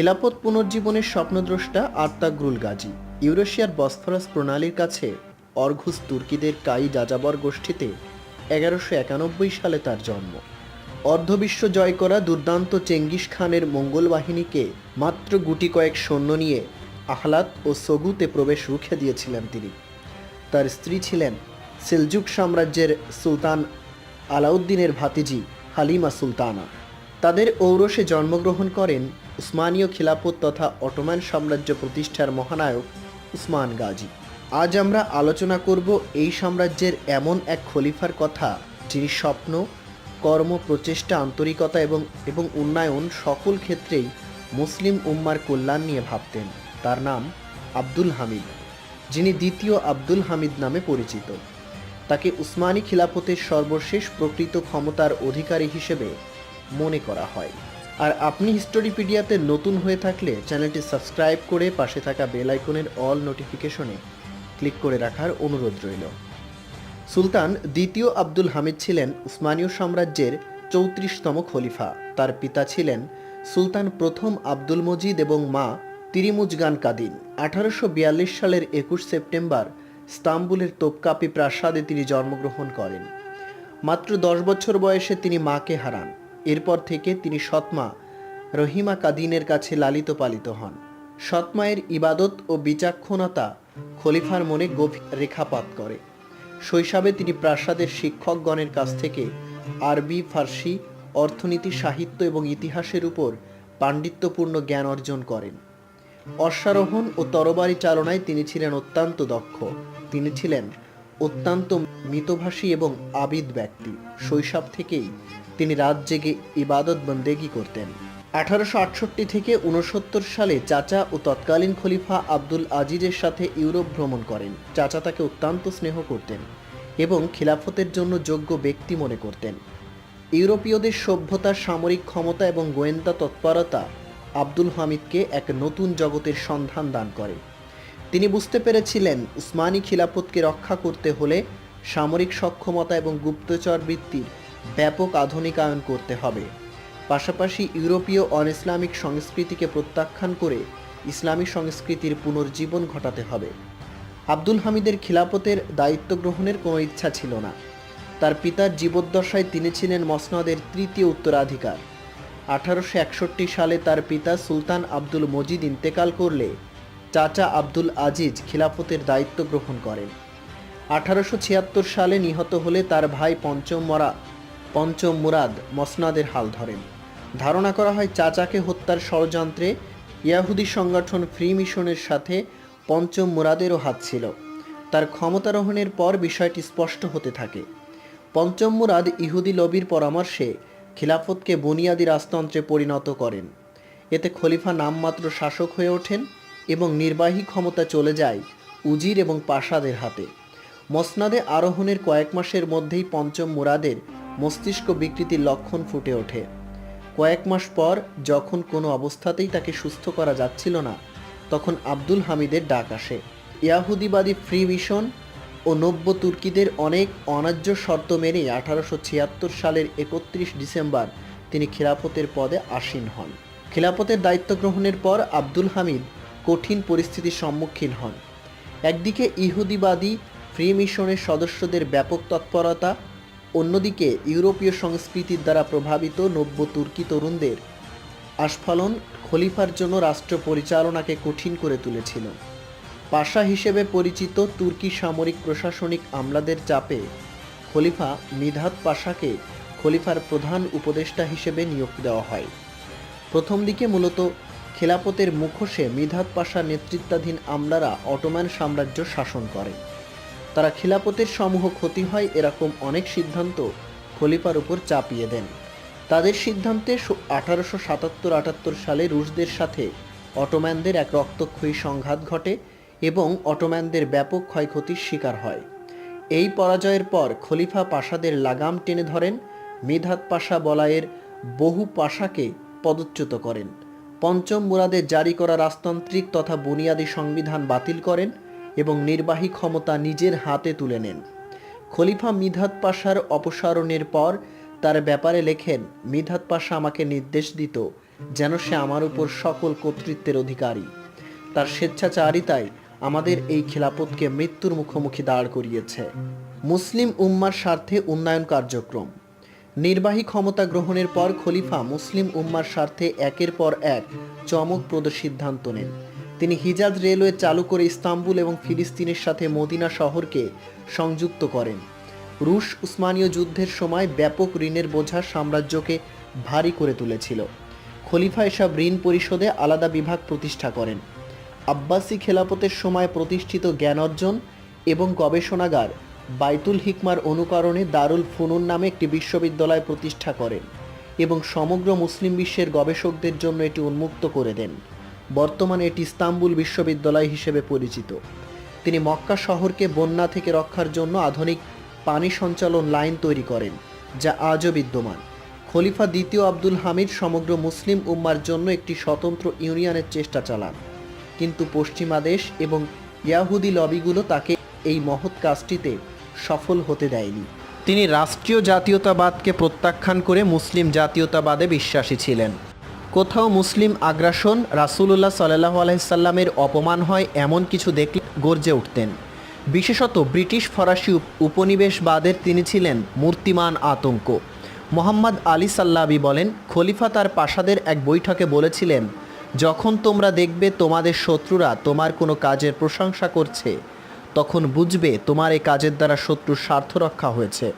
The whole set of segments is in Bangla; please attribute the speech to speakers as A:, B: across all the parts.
A: খিলাফত পুনর্জীবনের স্বপ্নদ্রষ্টা আত্মাগ্রুল গাজী। ইউরেশিয়ার বসফরাস প্রণালীর কাছে অর্ঘুস তুর্কিদের কাই যাযাবর গোষ্ঠীতে এগারোশো একানব্বই সালে তার জন্ম। অর্ধবিশ্ব জয় করা দুর্দান্ত চেঙ্গিস খানের মঙ্গল বাহিনীকে মাত্র গুটি কয়েক সৈন্য নিয়ে আহলাত ও সগুতে প্রবেশ রুখে দিয়েছিলেন তিনি। তার স্ত্রী ছিলেন সেলজুক সাম্রাজ্যের সুলতান আলাউদ্দিনের ভাতিজি হালিমা সুলতানা। তাদের ঔরসে জন্মগ্রহণ করেন উসমানীয় খিলাফত তথা অটোমান সাম্রাজ্য প্রতিষ্ঠার মহানায়ক উসমান গাজী। আজ আমরা আলোচনা করব এই সাম্রাজ্যের এমন এক খলিফার কথা, যিনি স্বপ্ন, কর্ম, প্রচেষ্টা, আন্তরিকতা এবং এবং উন্নয়ন সকল ক্ষেত্রেই মুসলিম উম্মার কল্যাণ নিয়ে ভাবতেন। তার নাম আব্দুল হামিদ, যিনি দ্বিতীয় আব্দুল হামিদ নামে পরিচিত। তাকে উসমানী খিলাফতের সর্বশেষ প্রকৃত ক্ষমতার অধিকারী হিসেবে মনে করা হয়। আর আপনি হিস্টোরিপিডিয়াতে নতুন হয়ে থাকলে চ্যানেলটি সাবস্ক্রাইব করে পাশে থাকা বেল আইকনের অল নোটিফিকেশনে ক্লিক করে রাখার অনুরোধ রইল। সুলতান দ্বিতীয় আব্দুল হামিদ ছিলেন উসমানীয় সাম্রাজ্যের চৌত্রিশতম খলিফা। তার পিতা ছিলেন সুলতান প্রথম আব্দুল মজিদ এবং মা তিরিমুজগান কাদিন আঠারোশো বিয়াল্লিশ সালের একুশ সেপ্টেম্বর স্তাম্বুলের তোপকাপি প্রাসাদে তিনি জন্মগ্রহণ করেন। মাত্র দশ বছর বয়সে তিনি মাকে হারান। এরপর থেকে তিনি সৎমা, রহিমা কাদিনের কাছে লালিত পালিত হন। সৎমায়ের ইবাদত ও বিচক্ষণতা খলিফার মনে গভীর রেখাপাত করে। শৈশবে তিনি প্রাসাদের শিক্ষকগণের কাছ থেকে আরবি, ফার্সি, অর্থনীতি, সাহিত্য এবং ইতিহাসের উপর পাণ্ডিত্যপূর্ণ জ্ঞান অর্জন করেন। অশ্বারোহণ ও তরবারি চালনায় তিনি ছিলেন অত্যন্ত দক্ষ। তিনি ছিলেন অত্যন্ত মিতভাষী এবং আবিদ ব্যক্তি। শৈশব থেকেই তিনি রাত জেগে ইবাদত বন্দেগি করতেন। আঠারোশো আটষট্টি থেকে উনসত্তর সালে চাচা ও তৎকালীন খলিফা আব্দুল আজিজের সাথে ইউরোপ ভ্রমণ করেন। চাচা তাকে অত্যন্ত স্নেহ করতেন এবং খিলাফতের জন্য যোগ্য ব্যক্তি মনে করতেন। ইউরোপীয়দের সভ্যতা সামরিক ক্ষমতা এবং গোয়েন্দা তৎপরতা আব্দুল হামিদকে এক নতুন জগতের সন্ধান দান করে। তিনি বুঝতে পেরেছিলেন উসমানী খিলাফতকে রক্ষা করতে হলে সামরিক সক্ষমতা এবং গুপ্তচর বৃত্তির ব্যাপক আধুনিকায়ন করতে হবে। পাশাপাশি ইউরোপীয় অন ইসলামিক সংস্কৃতিকে প্রত্যাখ্যান করে ইসলামী সংস্কৃতির পুনর্জীবন ঘটাতে হবে। আব্দুল হামিদের খিলাফতের দায়িত্ব গ্রহণের কোনো ইচ্ছা ছিল না। তার পিতার জীবদ্দশায় তিনি ছিলেন মসনদের তৃতীয় উত্তরাধিকার। আঠারোশো একষট্টি সালে তার পিতা সুলতান আব্দুল মজিদ ইন্তেকাল করলে চাচা আব্দুল আজিজ খিলাফতের দায়িত্ব গ্রহণ করেন। আঠারোশো ছিয়াত্তর সালে নিহত হলে তার ভাই পঞ্চম মরা পঞ্চম মুরাদ মসনাদের হাল ধরেন। ধারণা করা হয় চাচাকে হত্যার ষড়যন্ত্রে ইয়াহুদি সংগঠন ফ্রি মিশনের সাথে পঞ্চম মুরাদেরও হাত ছিল। তার ক্ষমতারোহণের পর বিষয়টি স্পষ্ট হতে থাকে। পঞ্চম মুরাদ ইহুদি লবির পরামর্শে খিলাফতকে বুনিয়াদি রাজতন্ত্রে পরিণত করেন। এতে খলিফা নামমাত্র শাসক হয়ে ওঠেন এবং নির্বাহী ক্ষমতা চলে যায় উজির এবং পাশাদের হাতে। মসনাদে আরোহণের কয়েক মাসের মধ্যেই পঞ্চম মুরাদের মস্তিষ্ক বিকৃতির লক্ষণ ফুটে ওঠে। কয়েক মাস পর যখন কোনো অবস্থাতেই তাকে সুস্থ করা যাচ্ছিল না, তখন আব্দুল হামিদের ডাক আসে। ইয়াহুদিবাদী ফ্রি মিশন ও নব্য তুর্কিদের অনেক অন্যায্য শর্ত মেনে আঠারোশো ছিয়াত্তর সালের একত্রিশ ডিসেম্বর তিনি খিলাফতের পদে আসীন হন। খিলাফতের দায়িত্ব গ্রহণের পর আব্দুল হামিদ কঠিন পরিস্থিতির সম্মুখীন হন। একদিকে ইহুদিবাদী ফ্রি মিশনের সদস্যদের ব্যাপক তৎপরতা অন্যদিকে ইউরোপীয় সংস্কৃতির দ্বারা প্রভাবিত নব্য তুর্কি তরুণদের আস্ফালন খলিফার জন্য রাষ্ট্র পরিচালনাকে কঠিন করে তুলেছিল। পাশা হিসেবে পরিচিত তুর্কি সামরিক প্রশাসনিক আমলাদের চাপে খলিফা মিধাত পাশাকে খলিফার প্রধান উপদেষ্টা হিসেবে নিয়োগ দেওয়া হয়। প্রথম দিকে মূলত খেলাপতের মুখোশে মিধাত পাশা নেতৃত্বাধীন আমলারা অটোম্যান সাম্রাজ্য শাসন করে। তারা খিলাপতের সমূহ ক্ষতি হয় এরকম অনেক সিদ্ধান্ত খলিফার উপর চাপিয়ে দেন। তাদের সিদ্ধান্তে আঠারোশো সাতাত্তর আটাত্তর সালে রুশদের সাথে অটোম্যানদের এক রক্তক্ষয়ী সংঘাত ঘটে এবং অটোম্যানদের ব্যাপক ক্ষয়ক্ষতির শিকার হয়। এই পরাজয়ের পর খলিফা পাশাদের লাগাম টেনে ধরেন, মিধাত পাশা বলায়ের বহু পাশাকে পদচ্যুত করেন। পঞ্চম মুরাদের জারি করা রাজতান্ত্রিক তথা বুনিয়াদী সংবিধান বাতিল করেন এবং নির্বাহী ক্ষমতা নিজের হাতে তুলে নেন। খলিফা মিধাত পাশার অপসারণের পর তার ব্যাপারে লেখেন, মিধাত পাশা আমাকে নির্দেশ দিত যেন সে আমার উপর সকল কর্তৃত্বের অধিকারী। তার স্বেচ্ছাচারিতায় আমাদের এই খিলাফতকে মৃত্যুর মুখোমুখি দাঁড় করিয়েছে। মুসলিম উম্মার স্বার্থে উন্নয়ন কার্যক্রম। নির্বাহী ক্ষমতা গ্রহণের পর খলিফা মুসলিম উম্মার স্বার্থে একের পর এক চমকপ্রদ সিদ্ধান্ত নেন। তিনি হিজাজ রেলওয়ে চালু করে ইস্তাম্বুল এবং ফিলিস্তিনের সাথে মদিনা শহরকে সংযুক্ত করেন। রুশ উসমানীয় যুদ্ধের সময় ব্যাপক ঋণের বোঝা সাম্রাজ্যকে ভারী করে তুলেছিল। খলিফা এসব ঋণ পরিশোধে আলাদা বিভাগ প্রতিষ্ঠা করেন। আব্বাসি খেলাপতের সময় প্রতিষ্ঠিত জ্ঞান অর্জন এবং গবেষণাগার বাইতুল হিকমার অনুকরণে দারুল ফুনুন নামে একটি বিশ্ববিদ্যালয় প্রতিষ্ঠা করেন এবং সমগ্র মুসলিম বিশ্বের গবেষকদের জন্য এটি উন্মুক্ত করে দেন। বর্তমানে এটি ইস্তাম্বুল বিশ্ববিদ্যালয় হিসেবে পরিচিত। তিনি মক্কা শহরকে বন্যা থেকে রক্ষার জন্য আধুনিক পানি সঞ্চালন লাইন তৈরি করেন, যা আজও বিদ্যমান। খলিফা দ্বিতীয় আব্দুল হামিদ সমগ্র মুসলিম উম্মার জন্য একটি স্বতন্ত্র ইউনিয়নের চেষ্টা চালান। কিন্তু পশ্চিমা দেশ এবং ইয়াহুদি লবিগুলো তাকে এই মহৎ কাজটিতে সফল হতে দেয়নি। তিনি রাষ্ট্রীয় জাতীয়তাবাদকে প্রত্যাখ্যান করে মুসলিম জাতীয়তাবাদে বিশ্বাসী ছিলেন। কোথাও মুসলিম আগ্রাসন রাসূলুল্লাহ সাল্লাহ আলাইসাল্লামের অপমান হয় এমন কিছু দেখলে গর্জে উঠতেন। বিশেষত ব্রিটিশ ফরাসি উপনিবেশবাদের তিনি ছিলেন মূর্তিমান আতঙ্ক। মোহাম্মদ আলী সাল্লাবি বলেন, খলিফা তার পাশাদের এক বৈঠকে বলেছিলেন, যখন তোমরা দেখবে তোমাদের শত্রুরা তোমার কোনো কাজের প্রশংসা করছে, তখন বুঝবে তোমার এই কাজের দ্বারা শত্রুর স্বার্থ রক্ষা হয়েছে।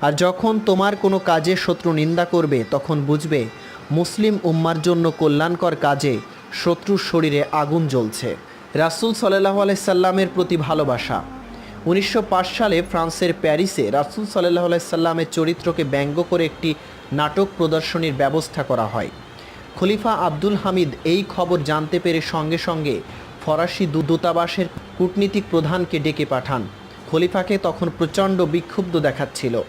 A: আর যখন তোমার কোনো কাজে শত্রু নিন্দা করবে, তখন বুঝবে মুসলিম উম্মার জন্য কল্যাণকর কাজে শত্রুর শরীরে আগুন জ্বলছে। রাসূল সাল্লাহ আলাইসাল্লামের প্রতি ভালোবাসা। উনিশশো পাঁচ সালে ফ্রান্সের প্যারিসে রাসূল সাল্লাহ আলাইসাল্লামের চরিত্রকে ব্যঙ্গ করে একটি নাটক প্রদর্শনীর ব্যবস্থা করা হয়। খলিফা আব্দুল হামিদ এই খবর জানতে পেরে সঙ্গে সঙ্গে ফরাসি দূতাবাসের কূটনীতিক প্রধানকে ডেকে পাঠান। খলিফাকে তখন প্রচণ্ড বিক্ষুব্ধ দেখাচ্ছিল।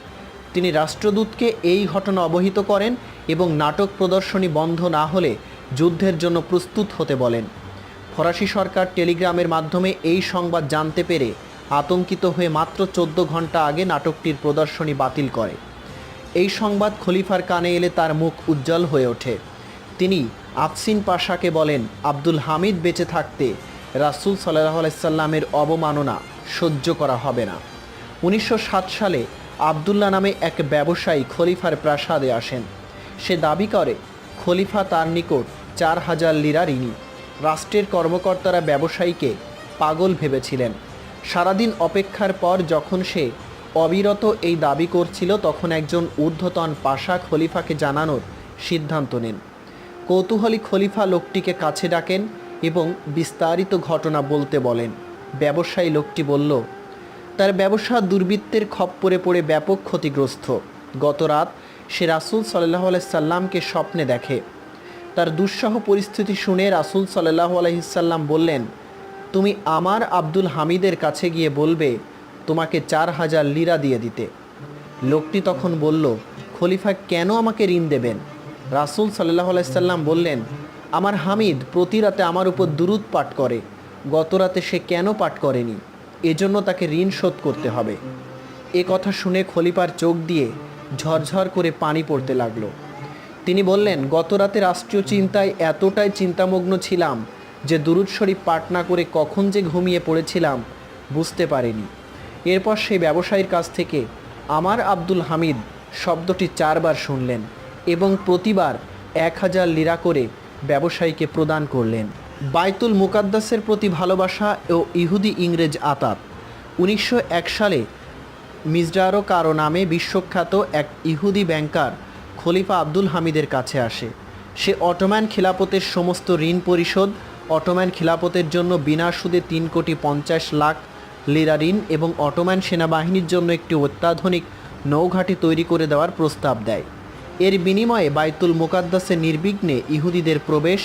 A: তিনি রাষ্ট্রদূতকে এই ঘটনা অবহিত করেন এবং নাটক প্রদর্শনী বন্ধ না হলে যুদ্ধের জন্য প্রস্তুত হতে বলেন। ফরাসি সরকার টেলিগ্রামের মাধ্যমে এই সংবাদ জানতে পেরে আতঙ্কিত হয়ে মাত্র চোদ্দ ঘণ্টা আগে নাটকটির প্রদর্শনী বাতিল করে। এই সংবাদ খলিফার কানে এলে তার মুখ উজ্জ্বল হয়ে ওঠে। তিনি আফসিন পাশাকে বলেন, আব্দুল হামিদ বেঁচে থাকতে রাসূল সাল্লাহ আলাইসাল্লামের অবমাননা সহ্য করা হবে না। উনিশশো সাত সালে আবদুল্লাহ নামে এক ব্যবসায়ী খলিফার প্রাসাদে আসেন। সে দাবি করে, খলিফা তার নিকট চার হাজার লিরা ঋণী রাষ্ট্রের কর্মকর্তারা ব্যবসায়ীকে পাগল ভেবেছিলেন। সারাদিন অপেক্ষার পর যখন সে অবিরত এই দাবি করছিল, তখন একজন ঊর্ধ্বতন পাশা খলিফাকে জানানোর সিদ্ধান্ত নেন। কৌতূহলী খলিফা লোকটিকে কাছে ডাকেন এবং বিস্তারিত ঘটনা বলতে বলেন। ব্যবসায়ী লোকটি বলল তার ব্যবসা দুর্বৃত্তের খপ্পরে পড়ে ব্যাপক ক্ষতিগ্রস্ত। গত রাত সে রাসূল সাল্লাহ সাল্লামকে স্বপ্নে দেখে। তার দুঃসহ পরিস্থিতি শুনে রাসূল সাল্লাহ আলহিসাল্লাম বললেন, তুমি আমার আব্দুল হামিদের কাছে গিয়ে বলবে, তোমাকে চার হাজার লিরা দিয়ে দিতে। লোকটি তখন বলল, খলিফা কেন আমাকে ঋণ দেবেন? রাসূল সাল্লাহ আলাইসাল্লাম বললেন, আমার হামিদ প্রতি রাতে আমার উপর দুরুদ পাঠ করে। গত রাতে সে কেন পাঠ করেনি? এজন্য তাকে ঋণ শোধ করতে হবে। এ কথা শুনে খলিফার চোখ দিয়ে ঝরঝর করে পানি পড়তে লাগল। তিনি বললেন, গত রাতে রাষ্ট্রীয় চিন্তায় এতটাই চিন্তামগ্ন ছিলাম যে দুরুদ শরীফ পাঠ না করে কখন যে ঘুমিয়ে পড়েছিলাম বুঝতে পারিনি। এরপর সেই ব্যবসায়ীর কাছ থেকে আমার আব্দুল হামিদ শব্দটি চারবার শুনলেন এবং প্রতিবার এক হাজার লিরা করে ব্যবসায়ীকে প্রদান করলেন। বাইতুল মুকাদ্দাসের প্রতি ভালোবাসা ও ইহুদি ইংরেজ আতাত। উনিশশো এক সালে মিজডারো কারও নামে বিশ্বখ্যাত এক ইহুদি ব্যাংকার খলিফা আব্দুল হামিদের কাছে আসে। সে অটোম্যান খিলাপতের সমস্ত ঋণ পরিশোধ অটোম্যান খিলাপতের জন্য বিনা সুদে তিন কোটি পঞ্চাশ লাখ লিরা ঋণ এবং অটোম্যান সেনাবাহিনীর জন্য একটি অত্যাধুনিক নৌঘাঁটি তৈরি করে দেওয়ার প্রস্তাব দেয়। এর বিনিময়ে বাইতুল মোকাদ্দাসে নির্বিঘ্নে ইহুদিদের প্রবেশ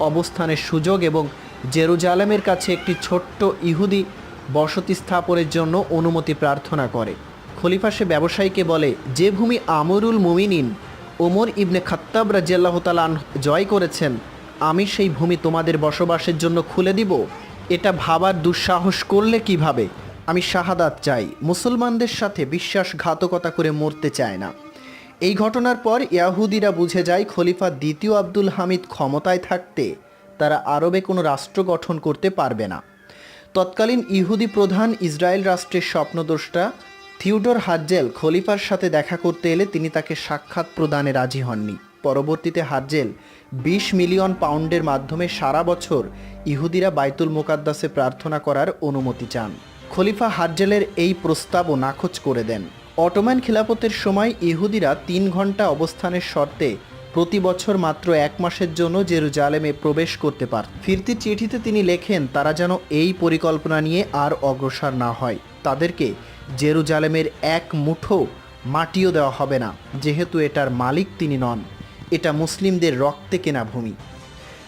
A: অবস্থানের সুযোগ এবং জেরুজালেমের কাছে একটি ছোট্ট ইহুদি বসতি স্থাপনের জন্য অনুমতি প্রার্থনা করে। খলিফা সে ব্যবসায়ীকে বলে, যে ভূমি আমরুল মুমিনিন ওমর ইবনে খাত্তাব রাজিয়াল্লাহ তালান জয় করেছেন, আমি সেই ভূমি তোমাদের বসবাসের জন্য খুলে দিব। এটা ভাবার দুঃসাহস করলে কীভাবে? আমি শাহাদাত চাই। মুসলমানদের সাথে বিশ্বাসঘাতকতা করে মরতে চায় না। এই ঘটনার পর ইয়াহুদিরা বুঝে যায় খলিফা দ্বিতীয় আব্দুল হামিদ ক্ষমতায় থাকতে তারা আরবে কোনো রাষ্ট্র গঠন করতে পারবে না। তৎকালীন ইহুদি প্রধান ইসরায়েল রাষ্ট্রের স্বপ্নদ্রষ্টা থিউডর হাজ্জেল খলিফার সাথে দেখা করতে এলে তিনি তাকে সাক্ষাৎ প্রদানে রাজি হননি। পরবর্তীতে হাজ্জেল বিশ মিলিয়ন পাউন্ডের মাধ্যমে সারা বছর ইহুদিরা বাইতুল মোকাদ্দাসে প্রার্থনা করার অনুমতি চান। খলিফা হাজ্জেলের এই প্রস্তাবও নাকচ করে দেন। অটোম্যান খিলাফতের সময় ইহুদিরা তিন ঘণ্টা অবস্থানের শর্তে প্রতি বছর মাত্র এক মাসের জন্য জেরুজালেমে প্রবেশ করতে পারত ফিরতি চিঠিতে তিনি লেখেন, তারা যেন এই পরিকল্পনা নিয়ে আর অগ্রসর না হয়। তাদেরকে জেরুজালেমের এক মুঠো মাটিও দেওয়া হবে না, যেহেতু এটার মালিক তিনি নন। এটা মুসলিমদের রক্তে কেনা ভূমি।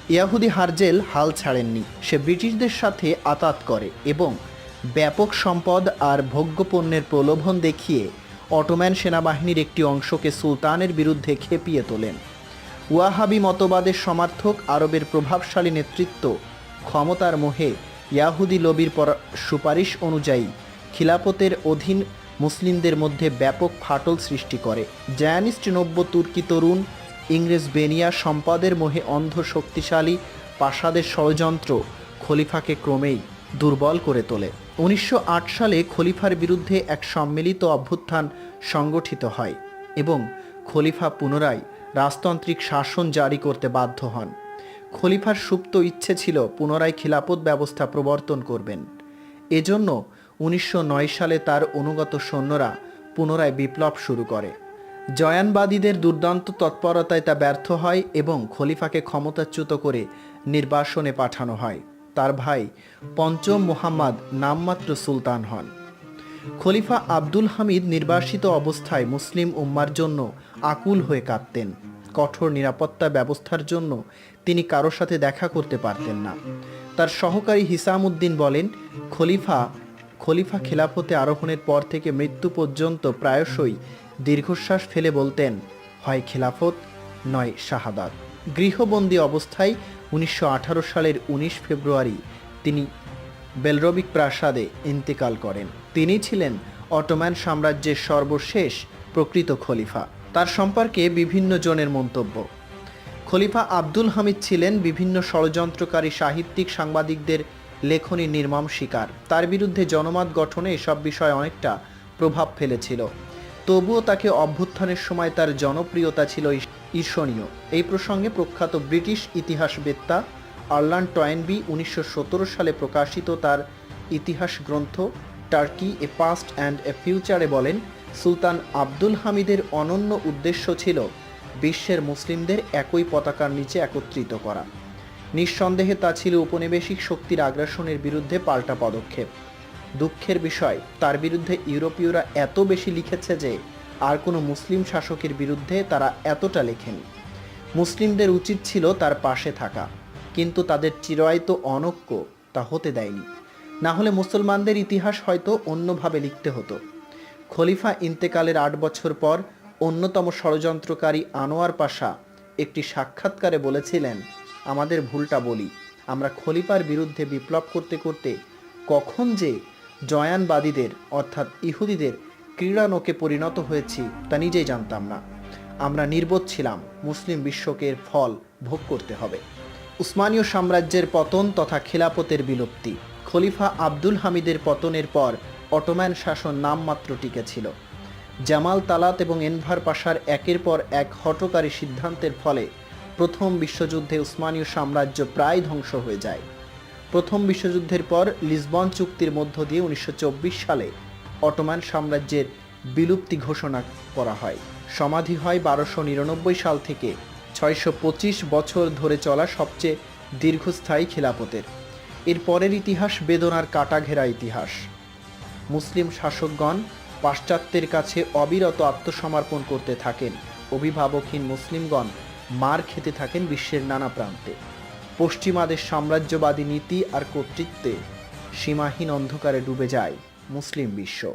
A: ইয়াহুদি হারজেল হাল ছাড়েননি। সে ব্রিটিশদের সাথে আতাত করে এবং ব্যাপক সম্পদ আর ভোগ্যপণ্যের প্রলোভন দেখিয়ে অটোম্যান সেনাবাহিনীর একটি অংশকে সুলতানের বিরুদ্ধে খেপিয়ে তোলেন। ওয়াহাবি মতবাদের সমর্থক, আরবের প্রভাবশালী নেতৃত্ব ক্ষমতার মোহে ইয়াহুদি লবির পর- সুপারিশ অনুযায়ী খিলাফতের অধীন মুসলিমদের মধ্যে ব্যাপক ফাটল সৃষ্টি করে। জায়ানিস্ট নব্য তুর্কি তরুণ ইংরেজ বেনিয়া সম্পদের মোহে অন্ধ শক্তিশালী পাশাদের ষড়যন্ত্র খলিফাকে ক্রমেই দুর্বল করে তোলে। উনিশশো আট সালে খলিফার বিরুদ্ধে এক সম্মিলিত অভ্যুত্থান সংগঠিত হয় এবং খলিফা পুনরায় রাজতান্ত্রিক শাসন জারি করতে বাধ্য হন। খলিফার সুপ্ত ইচ্ছে ছিল পুনরায় খিলাফত ব্যবস্থা প্রবর্তন করবেন। এজন্য উনিশশো নয় সালে তার অনুগত সৈন্যরা পুনরায় বিপ্লব শুরু করে। জয়ানবাদীদের দুর্দান্ত তৎপরতায় তা ব্যর্থ হয় এবং খলিফাকে ক্ষমতাচ্যুত করে নির্বাসনে পাঠানো হয়। তার ভাই পঞ্চম মোহাম্মদ নামমাত্র সুলতান হন। খলিফা আব্দুল হামিদ নির্বাসিত অবস্থায় মুসলিম উম্মার জন্য আকুল হয়ে কাঁদতেন। কঠোর নিরাপত্তা ব্যবস্থার জন্য তিনি কারোর সাথে দেখা করতে পারতেন না। তার সহকারী হিসাম উদ্দিন বলেন, খলিফা খলিফা খেলাফতে আরোহণের পর থেকে মৃত্যু পর্যন্ত প্রায়শই দীর্ঘশ্বাস ফেলে বলতেন, হয় খেলাফত, নয় শাহাদাত। গৃহবন্দী অবস্থায় উনিশশো আঠারো সালের উনিশ ফেব্রুয়ারি তিনি বেলরবিক প্রাসাদে ইন্তেকাল করেন। তিনি ছিলেন অটোম্যান সাম্রাজ্যের সর্বশেষ প্রকৃত খলিফা। তার সম্পর্কে বিভিন্ন জনের মন্তব্য। খলিফা আব্দুল হামিদ ছিলেন বিভিন্ন ষড়যন্ত্রকারী সাহিত্যিক সাংবাদিকদের লেখনী নির্মম শিকার। তার বিরুদ্ধে জনমত গঠনে এসব বিষয় অনেকটা প্রভাব ফেলেছিল। তবুও তাকে অভ্যুত্থানের সময় তার জনপ্রিয়তা ছিল ঈর্ষণীয়। এই প্রসঙ্গে প্রখ্যাত ব্রিটিশ ইতিহাসবেত্তা আর্লান টয়েনবি উনিশশো সতেরো সালে প্রকাশিত তার ইতিহাস গ্রন্থ Turkey a past and a ফিউচারে বলেন, সুলতান আব্দুল হামিদের অনন্য উদ্দেশ্য ছিল বিশ্বের মুসলিমদের একই পতাকার নিচে একত্রিত করা। নিঃসন্দেহে তা ছিল উপনিবেশিক শক্তির আগ্রাসনের বিরুদ্ধে পাল্টা পদক্ষেপ। দুঃখের বিষয়, তার বিরুদ্ধে ইউরোপীয়রা এত বেশি লিখেছে যে আর কোনো মুসলিম শাসকের বিরুদ্ধে তারা এতটা লেখেনি। মুসলিমদের উচিত ছিল তার পাশে থাকা, কিন্তু তাদের চিরায়ত অনক্য তা হতে দেয়নি। না হলে মুসলমানদের ইতিহাস হয়তো অন্যভাবে লিখতে হতো। খলিফা ইন্তেকালের আট বছর পর অন্যতম ষড়যন্ত্রকারী আনোয়ার পাশা একটি সাক্ষাৎকারে বলেছিলেন, আমাদের ভুলটা বলি, আমরা খলিফার বিরুদ্ধে বিপ্লব করতে করতে কখন যে জয়ানবাদীদের অর্থাৎ ইহুদিদের ক্রীড়ানকে পরিণত হয়েছি তা নিজেই জানতাম না। আমরা নির্বোধ ছিলাম, মুসলিম বিশ্বকে ফল ভোগ করতে হবে। উসমানীয় সাম্রাজ্যের পতন তথা খিলাফতের বিলুপ্তি, খলিফা আব্দুল হামিদের পতনের পর অটোম্যান শাসন নামমাত্র টিকে ছিল। জামাল তালাত এবং এনভার পাশার একের পর এক হটকারী সিদ্ধান্তের ফলে প্রথম বিশ্বযুদ্ধে উসমানীয় সাম্রাজ্য প্রায় ধ্বংস হয়ে যায়। প্রথম বিশ্বযুদ্ধের পর লিসবন চুক্তির মধ্য দিয়ে উনিশশো চব্বিশ সালে অটোম্যান সাম্রাজ্যের বিলুপ্তি ঘোষণা করা হয়। সমাধি হয় বারোশো নিরানব্বই সাল থেকে ছয়শো পঁচিশ বছর ধরে চলা সবচেয়ে দীর্ঘস্থায়ী খিলাফতের। এর পরের ইতিহাস বেদনার কাটাঘেরা ইতিহাস। মুসলিম শাসকগণ পাশ্চাত্যের কাছে অবিরত আত্মসমর্পণ করতে থাকেন। অভিভাবকহীন মুসলিমগণ মার খেতে থাকেন বিশ্বের নানা প্রান্তে। পশ্চিমাদের সাম্রাজ্যবাদী নীতি আর কর্তৃত্বে সীমাহীন অন্ধকারে ডুবে যায়। মুসলিম বিশ্ব।